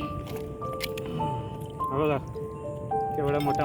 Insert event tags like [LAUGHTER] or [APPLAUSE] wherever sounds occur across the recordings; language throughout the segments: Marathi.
हा बघा केवढा मोठा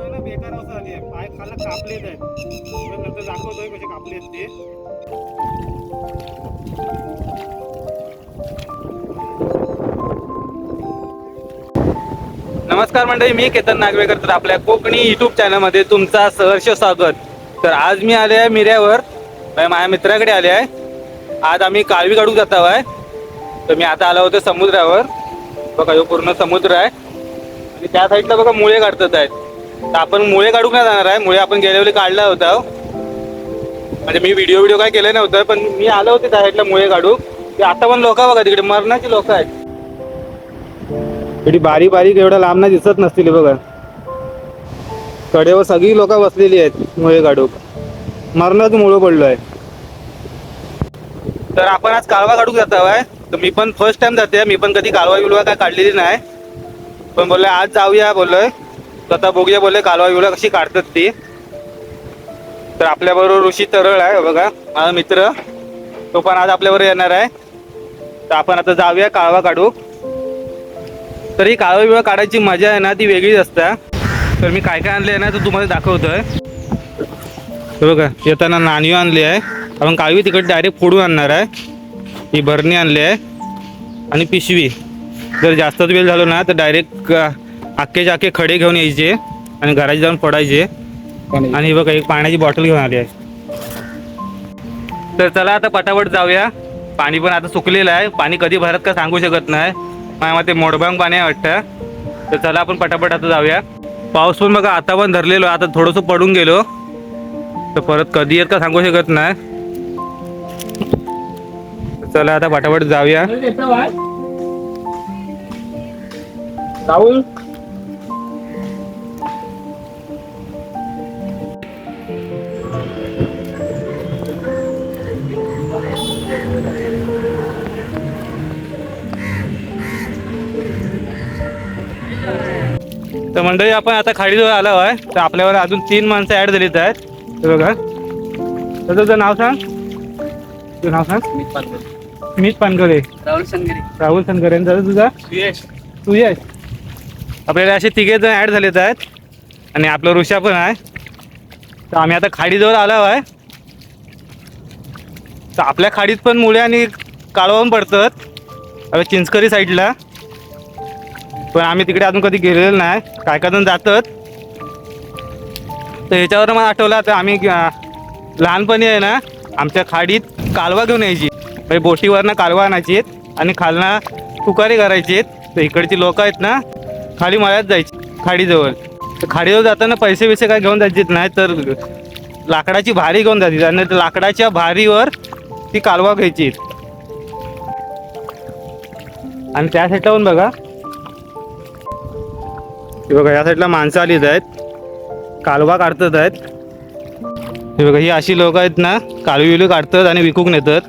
आहे ना बेकार झाली आहे. पाय खाला कापलेत आहेत. तुला नंतर दाखवतोय कसे कापले आहेत ते. नमस्कार मंडळी मी केतन नागवेकर तर आपल्या कोकणी युट्यूब चॅनलमध्ये तुमचा सहर्ष स्वागत. तर आज मी आले आहे मिऱ्यावर. माझ्या मित्राकडे आले आहे. आज आम्ही काळवी काढू जात आहे. तर मी आता आलो होतो समुद्रावर. बघा जो पूर्ण समुद्र आहे. आणि त्या साईडला बघा मुळे काढतात आहेत. तर आपण मुळे काढू नाही जाणार आहे? मुळे आपण गेल्या वेळी काढला होता. म्हणजे मी व्हिडिओ व्हिडिओ काय केलं नव्हतं पण मी आलो होते त्या साईडला मुळे काढू ते आता पण लोक बघा तिकडे मरणाची लोक आहेत. एवढी बारीक बारीक एवढ्या लांब नाही दिसत नसतील बघा. कडेवर सगळी लोक बसलेली आहेत मुळे काढूक मरणच मुळं पडलो आहे. तर आपण आज कालवा काढूक जात आहे. तर मी पण फर्स्ट टाइम जाते मी पण कधी कालवा बिलवा काय काढलेली नाही. पण बोलले आज जाऊया बोललोय तर आता बघूया बोलले कालवा बिलवा कशी काढतात ती? तर आपल्याबरोबर ऋषी तरळ आहे हो बघा माझा मित्र. तो पण आज आपल्याबरोबर येणार आहे. तर आपण आता जाऊया काळवा काढू तर ही काळवा बिळवा काढायची मजा आहे ना ती वेगळीच असते. तर मी काय काय आणले आहे ना तर तुम्हाला दाखवतोय. हे बघा येताना नाणी आणली आहे. आपण काही तिकडे डायरेक्ट फोडून आणणार आहे. ही भरणी आणली आहे. आणि पिशवी. जर जास्तच वेळ झालो ना तर डायरेक्ट अख्खेचे आखे खडे घेऊन यायचे आणि घरात जाऊन फोडायचे. आणि बघा एक पाण्याची बॉटल घेऊन आली आहे. तर चला आता पटापट जाऊया. पाणी पण आता सुकलेलं आहे. पाणी कधी भरत का सांगू शकत नाही. माझ्या मते मोडबांग पाणी आहे वाटतं. तर चला आपण पटापट आता जाऊया. पाऊस पण बघा आता पण धरलेलो आता थोडंसं पडून गेलो. तर परत कधी येत का सांगू शकत नाही. चला आता फटाफट जाऊया. तर मंडळी आपण आता खाडीजवळ आलो आहे. तर आपल्यावर अजून तीन माणसं ऍड झालीत आहेत. हे बघा. तर तुझं नाव सांग? तुझं नाव सांग? मीच पानगरे. राहुल संगिरी. राहुल सनकर यांचं तुझा? सुयश. तू ये आपल्याला असे तिघे जण ॲड झालेत आहेत. आणि आपलं ऋषा पण आहे. तर आम्ही आता खाडीजवळ आलो आहे. तर आपल्या खाडीत पण मुळे आणि काळवा पण पडतात चिंचकरी साईडला पण आम्ही तिकडे अजून कधी गेलेलो नाही. काय काय जण जातात. तर ह्याच्यावर मला आठवलं आता आम्ही लहानपणी आहे ना आमच्या खाडीत कालवा घेऊन यायची. म्हणजे बोटीवरनं कालवा आणायची आणि खालना तुकारी करायची तर इकडची लोक आहेत ना खाली मळ्यात जायची खाडीजवळ. तर खाडीजवळ जाताना पैसे बिसे काय घेऊन जायचे नाही तर लाकडाची भारी घेऊन जायची. आणि लाकडाच्या भारीवर ती कालवा घ्यायची. आणि त्या साईडला बघा हे बघा या साईडला माणसं आलीच आहेत कालवा काढतात आहेत. हे बघा ही अशी लोक आहेत ना कालवी विलू काढतात आणि विकूक नेतात.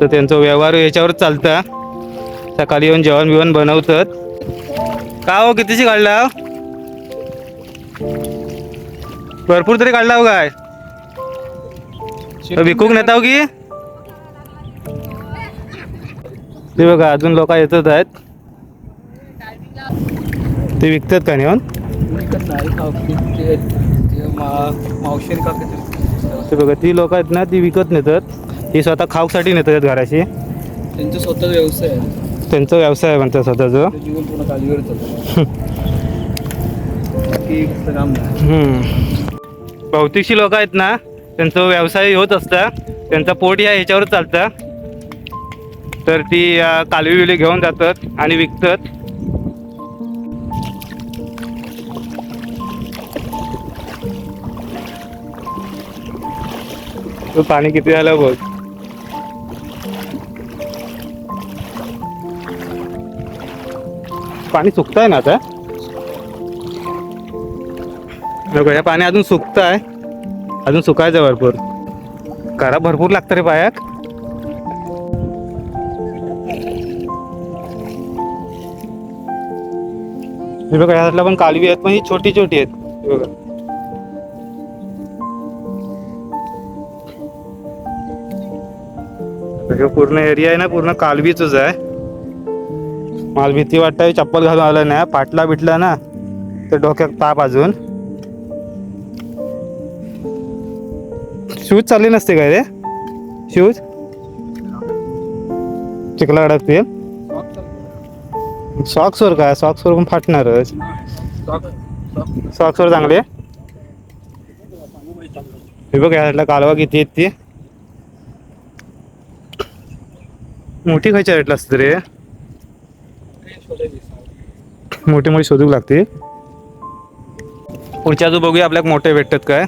तर त्यांचा व्यवहार याच्यावर चालतं. सकाळी येऊन जेवण बिवण बनवतात. का हो कितीशी काढला हो? भरपूर तरी काढला हो काय? विकूक नेता हो की? ते बघा अजून लोक येतच आहेत. ते विकतात का नेऊन? का ते बघा ती लोक आहेत ना ती विकत नेतात. ती स्वतः खाऊसाठी नेतात घराशी. त्यांचा स्वतः व्यवसाय आहे. त्यांचा व्यवसाय आहे म्हणतात स्वतःचं. जीवन पूर्ण नाही. बहुतेकशी लोक आहेत ना त्यांचं व्यवसाय होत असता. त्यांचा पोट या ह्याच्यावर चालतं. तर ती कालवी विली घेऊन जातात आणि विकतात. तू पाणी किती झालं बघ. पाणी सुकताय ना आता? बघा हे पाणी अजून सुकत आहे अजून सुकायचं भरपूर. करा भरपूर लागतं रे पायात. हे बघा ह्यातल्या पण कालवी आहेत पण ही छोटी छोटी आहेत बघा. हे पूर्ण एरिया आहे ना पूर्ण कालवीच आहे. मला भीती वाटतं चप्पल घालून आलं ना पाटला बिटला ना तर डोक्यात ताप अजून. शूज चालले नसते काय रे? शूज? चिखला अडकतील. सॉक्सवर काय? सॉक्सवर पण फाटणारच. सॉक्सवर चांगले? हे बघ या कालवा किती येते ती मोठी खायच्या रेटला असते रे मोठे मोठे शोधूक लागते. पुढच्या जो बघूया आपल्याक मोठे भेटतात काय.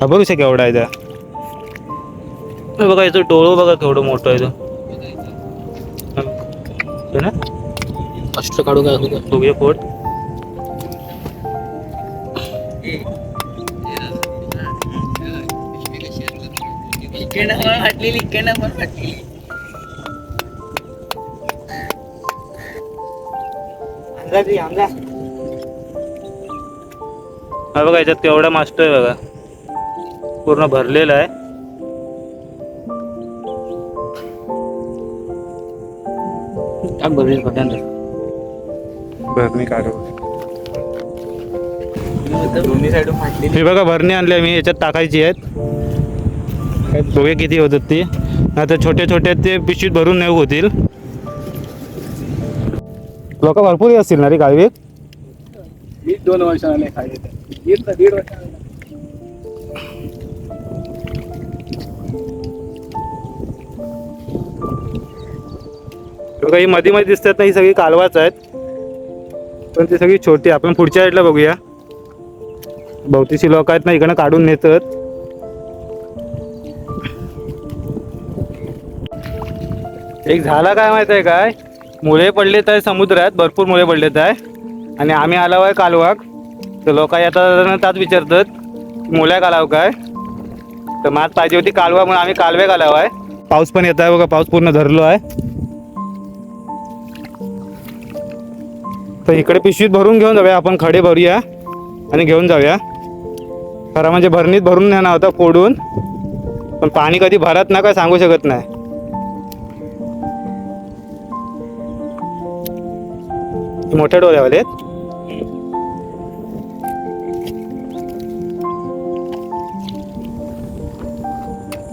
हा बघू शक एवढा आहे त्या. बघा याचं डोळं बघा केवढं मोठं आहे हे. ना? अष्ट काढू काय बघूया पोट. फाटलेली इकडनं पण फाटलेली हा बघा याच्यात केवढा मास्टर आहे बघा. पूर्ण भरलेला आहे. टाक बघेल पटान भरणी काढू. दोन्ही साईडून फाटलेली. हे बघा भरणी आणल्या मी याच्यात टाकायची आहेत. बघूया किती होतात ती आता छोटे छोटे ते पिशवीत भरून नाही होतील. लोक भरपूर असतील ना रे गावी? दोन वर्षाने खायचे दीड दीड वर्षाने. बघा ही मध्ये मध्ये दिसतात ना ही सगळी कालवाच आहेत. पण ती सगळी छोटी आपण पुढच्या साईडला बघूया. बहुतीशी लोक आहेत ना इकडनं काढून नेतात. एक झाला काय माहीत आहे काय? मुळे पडलेत आहे समुद्रात भरपूर मुळे पडलेत आहे. आणि आम्ही आलो आहे कालवाक तर लोक येतात त्यात विचारतात मुळे कालाव काय? तर मात पाहिजे होती कालवा म्हणून आम्ही कालवे कालाव आहे. पाऊस पण येत आहे बघा पाऊस पूर्ण धरलो आहे. तर इकडे पिशवीत भरून घेऊन जाऊया आपण खडे भरूया आणि घेऊन जाऊया. खरं म्हणजे भरणीत भरून नेणार होता फोडून. पण पाणी कधी भरत ना काय सांगू शकत नाही. मोठ्या डोळ्यावाले आहेत.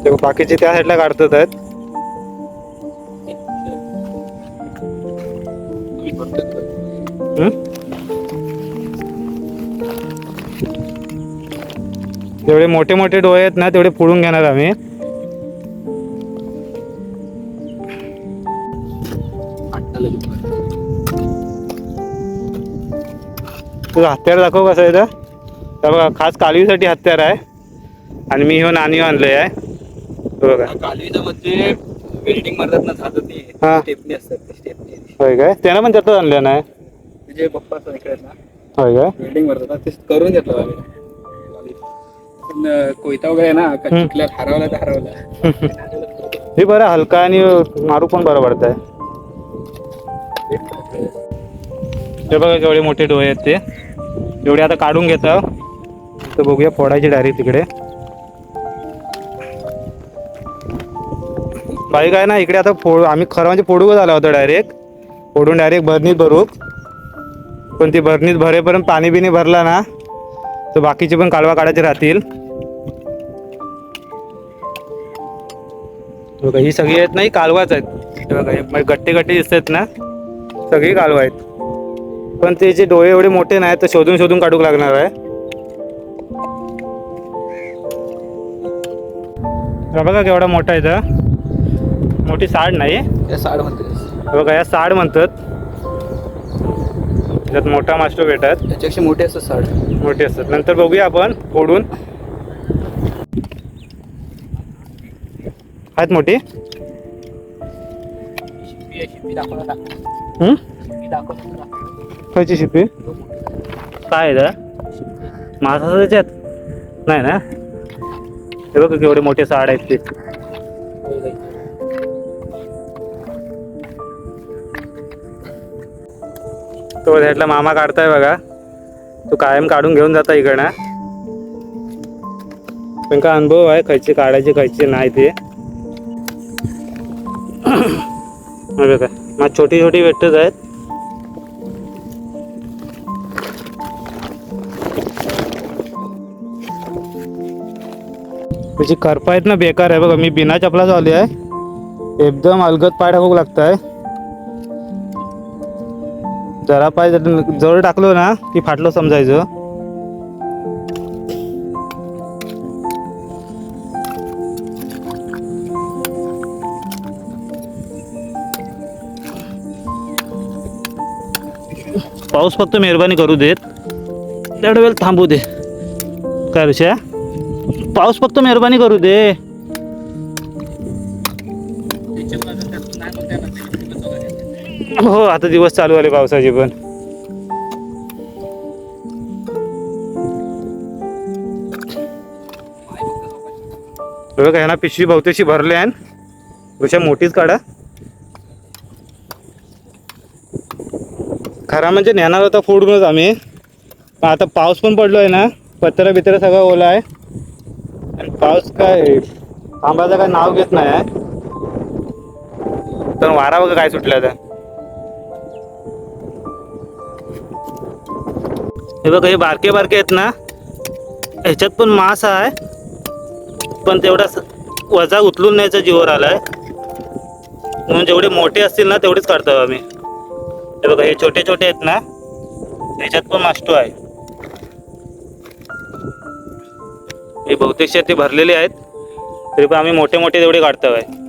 ते बाकीचे त्या साईडला काढतात आहेत. तेवढे जेवढे मोठे मोठे डोळे आहेत ना तेवढे फोडून घेणार आम्ही. तुझं हत्यार दाखव कसं आहे तर बघा खास कालवीसाठी हत्यार आहे. आणि मी ह्यो नाणी आणलंय आहे. हे बघा. वेल्डिंग मारतात ना झालं ते. हा. स्टेपनी असतात ते स्टेपनी होय काय? त्यानं पण त्यातच आणलं नाही तुझे पप्पा असतात इकडे ना. होय काय? वेल्डिंग मारतात ना ते करून घेतलं आम्ही पण अं, कोयता वगैरे ना का हम्म. चुकल्यात हरवला तर हरवला. हे बरं हलका आणि मारू पण बरं पडत आहे हे बघा केवढे मोठे डोळे आहेत ते. एवढे आता काढून घेता तर बघूया फोडायची डायरेक्ट तिकडे. बाई काय ना इकडे आता फोड आम्ही खरं म्हणजे फोडू झाला होता डायरेक्ट फोडून डायरेक्ट भरणीत भरू. पण ती भरणीत भरेपर्यंत पाणी बिनी भरला ना तर बाकीचे पण कालवा काढायचे राहतील. बघा ही सगळी आहेत ना ही कालवाच आहेत. हे म्हणजे बघा गट्टे गट्टे दिसत आहेत ना सगळी कालवा आहेत. पण ते जे डोळे एवढे मोठे नाहीत तर शोधून शोधून काढूक लागणार आहे. बघा केवढा मोठा आहे तर मोठी साड नाही. या साड म्हणते हे बघा या साड म्हणतात. त्याच्यात मोठा मास्टर भेटतात त्याच्यापेक्षा मोठे असतात साड. मोठे असतात. नंतर बघूया आपण फोडून. आहेत मोठी? शिपी खायची शिपी काय आहे मासा त्याच्यात नाही ना? हे बघ केवढे मोठे साड आहेत ते. तो ह्यातला मामा काढताय बघा. तो कायम काढून घेऊन जाता इकडनं. त्यांका अनुभव आहे खायचे काढायचे खायचे नाही ते. [COUGHS] हे बघा मग छोटी छोटी भेटतच आहेत. त्याची करपा आहेत ना बेकार आहे बघा. मी बिना चपलाच आली आहे. एकदम अलगत पाय टाकू लागत आहे जरा पाय जर जवळ टाकलो ना की फाटलो समजायचं. पाऊस फक्त मेहरबानी करू देत. तेवढा वेळ थांबू दे. काय विषय? पाऊस फक्त मेहरबानी करू दे. हो आता दिवस चालू आले पावसाचे पण. बघा ह्यांना पिशवी बहुतेशी भरले आहे. ऋषा मोठीच काढा. खरा म्हणजे नेणार होता फूडच आम्ही. आता पाऊस पण पडलो आहे ना. पत्रा बित्र सगळं ओला आहे. पाऊस काय? थांबायचं काय नाव घेत नाही तर वारा बघा काय सुटला आता. हे बघ हे बारके बारके आहेत ना. ह्याच्यात पण मास आहे. पण तेवढा वजा उचलून न्यायचा जीवर आलाय. म्हणून जेवढे मोठे असतील ना तेवढेच काढतो आम्ही. हे बघा हे छोटे छोटे आहेत ना. ह्याच्यात पण मास्टो आहे. हे बहुतेकशे ते भरलेले आहेत. तरी पण आम्ही मोठे मोठे तेवढे काढतो आहे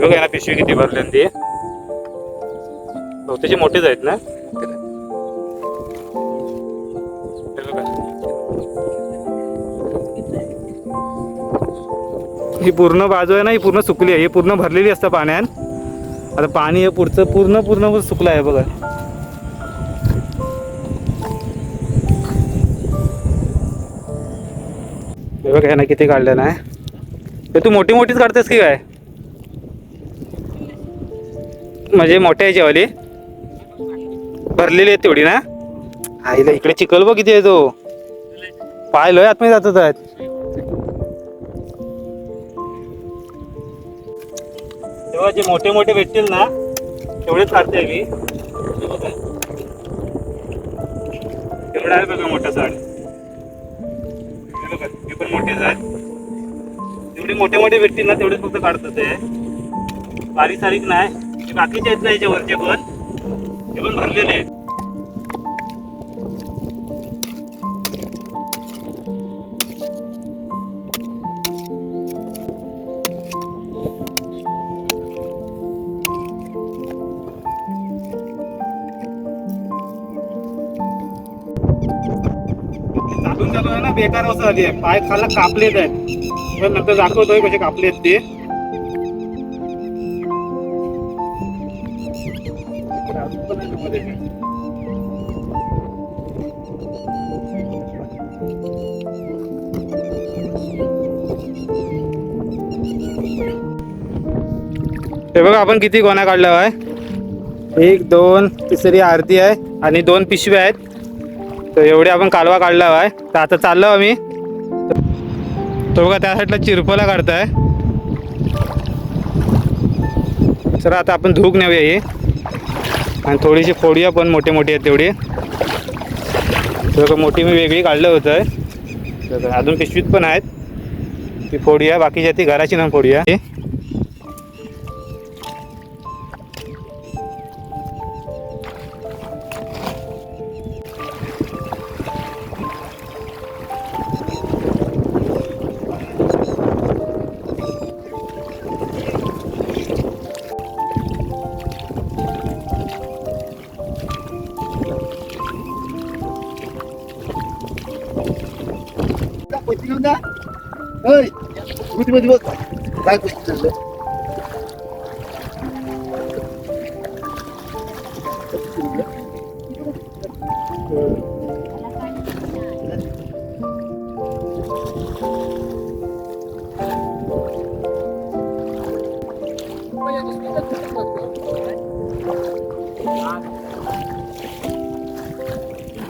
बघा ना पिशवी किती भरले ते? बहुतेकचे मोठेच आहेत ना? ही पूर्ण बाजू आहे ना ही पूर्ण सुकली आहे. ही पूर्ण भरलेली असतं पाण्यात. आता पाणी हे पुढचं पूर्ण पूर्ण सुकलं आहे बघा. बघा ह्यानं किती काढलं ना तर तू मोठी मोठीच काढतेस की काय? म्हणजे मोठ्या आहे वाली भरलेली आहे तेवढी ना? आईला इकडे चिखल बघ किती आहे तो. पाय लय आतमध्ये जातात आहेत. तेव्हा जे मोठे मोठे भेटतील ना तेवढेच काढते मी. तेवढा आहे बघा मोठा झाड. हे पण मोठेच आहेत जेवढे मोठे मोठे भेटतील ना तेवढेच फक्त काढतात ते. बारीक सारीक नाही. बाकीचे आहेत ना याच्यावरचे पण. ते पण भरलेले आहेत. बेकार असं झाली आहे पाय खाला कापलेत आहेत. नंतर दाखवतोय कसे कापलेत ते. हे बघा आपण किती गोण्या काढल्या आहे एक दोन तिसरी आरती आहे आणि दोन पिशव्या आहेत. तर एवढे आपण कालवा काढला आहे तर आता चाललो आम्ही. तो बघा त्या साईडला चिरपला काढताय. सर आता आपण धूक नेऊया ही. आणि थोडीशी फोडूया पण मोठे मोठी आहेत तेवढी. बघा मोठी मी वेगळी काढलं होतं. आहे अजून पिशवीत पण आहेत. ती फोडूया बाकीच्या ती घराची ना फोडूया. स्कूटीमध्ये बघ. काय पैसे चाललं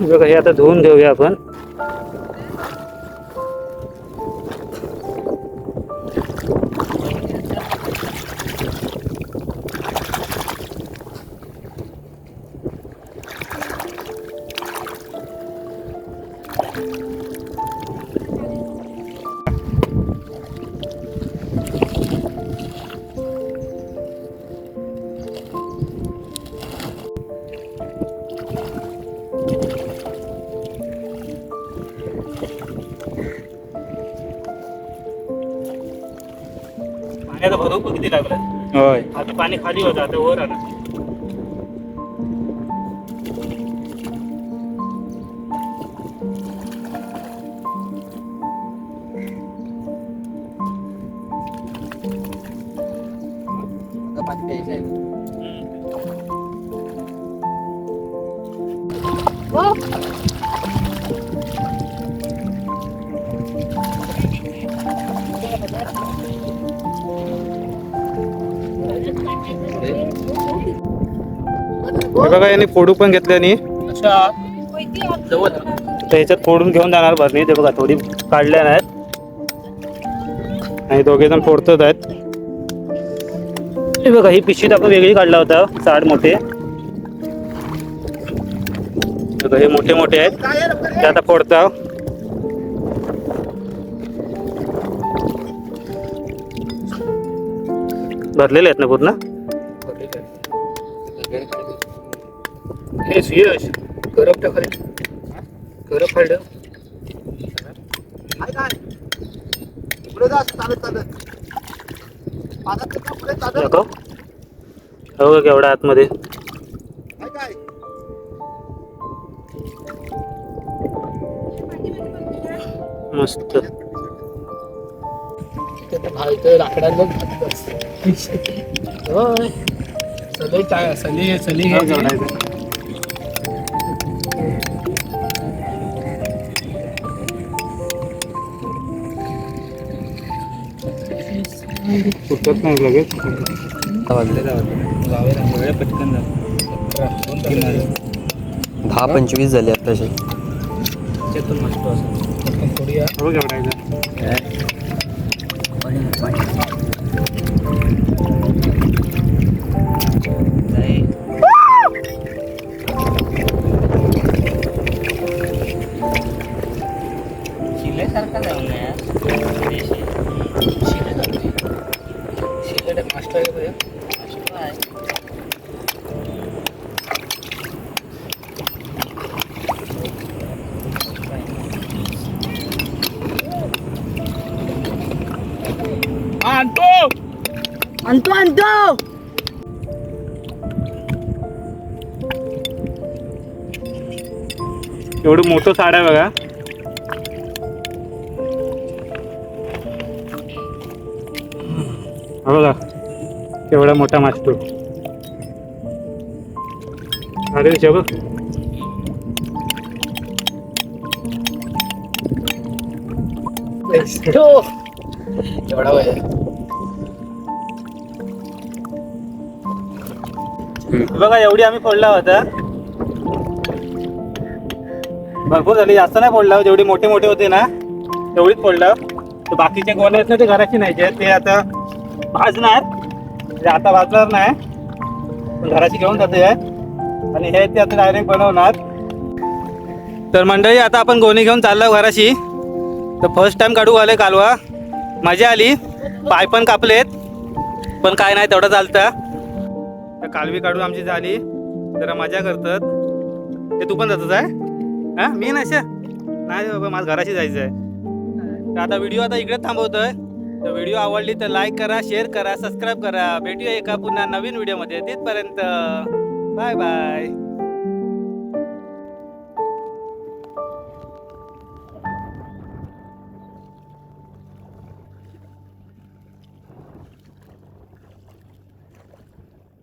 बघा हे आता धुवून घेऊया आपण. किती लागलं होय आता पाणी खाली होतं आता वर आलं हे बघा याने फोडू पण घेतले आणि तर ह्याच्यात फोडून घेऊन जाणार भरणी. ते बघा थोडी काढल्या नाहीत. आणि दोघे जण फोडतच आहेत. हे बघा ही पिशवीत आपण वेगळी काढला होता साड मोठे. बघा हे मोठे मोठे आहेत. ते आता फोडता भरलेले आहेत ना पूर्ण? हे सुयश करप टाकले करप खाल्लं काय काय? पुढे जा चालत चालत. पाण्यात तर पुढे चालत. दाखव हो केवढा आतमध्ये. काय काय? मस्त. लाकडांवर सगळे टा- सली सली सुटत नाही लगेच. पटकन दहा पंचवीस झाले आताचे पटकन थोडी आणतो एवढं मोठं साड आहे बघा. हा बघा केवढा मोठा मासतो अरे बघ. एवढा वय बघा एवढी आम्ही फोडला होता. भरपूर झाली जास्त नाही फोडला जेवढे मोठे मोठे होते ना. तेवढीच फोडलं. तर बाकीचे गोले आहेत ना ते घराची नाही ते आता भाजणार. आता भाजणार नाही. घराची घेऊन जाते. आणि हे ते आता डायरेक्ट बनवणार. तर मंडळी आता आपण गोणी घेऊन चाललो घराशी. तर फर्स्ट टाइम काढू आले कालवा. मजा आली. पाय पण कापलेत. पण काय नाही तेवढं चालतं. तर कालवी काढून आमची झाली. जरा मजा करतात. ते तू पण जातच आहे हा? मी नाही नाही बाबा माझं घराशी जायचं आहे तर आता व्हिडिओ आता इकडे थांबवतोय. तर व्हिडिओ आवडली तर लाईक करा शेअर करा सबस्क्राईब करा. भेटूया एका पुन्हा नवीन व्हिडिओमध्ये. तिथपर्यंत बाय बाय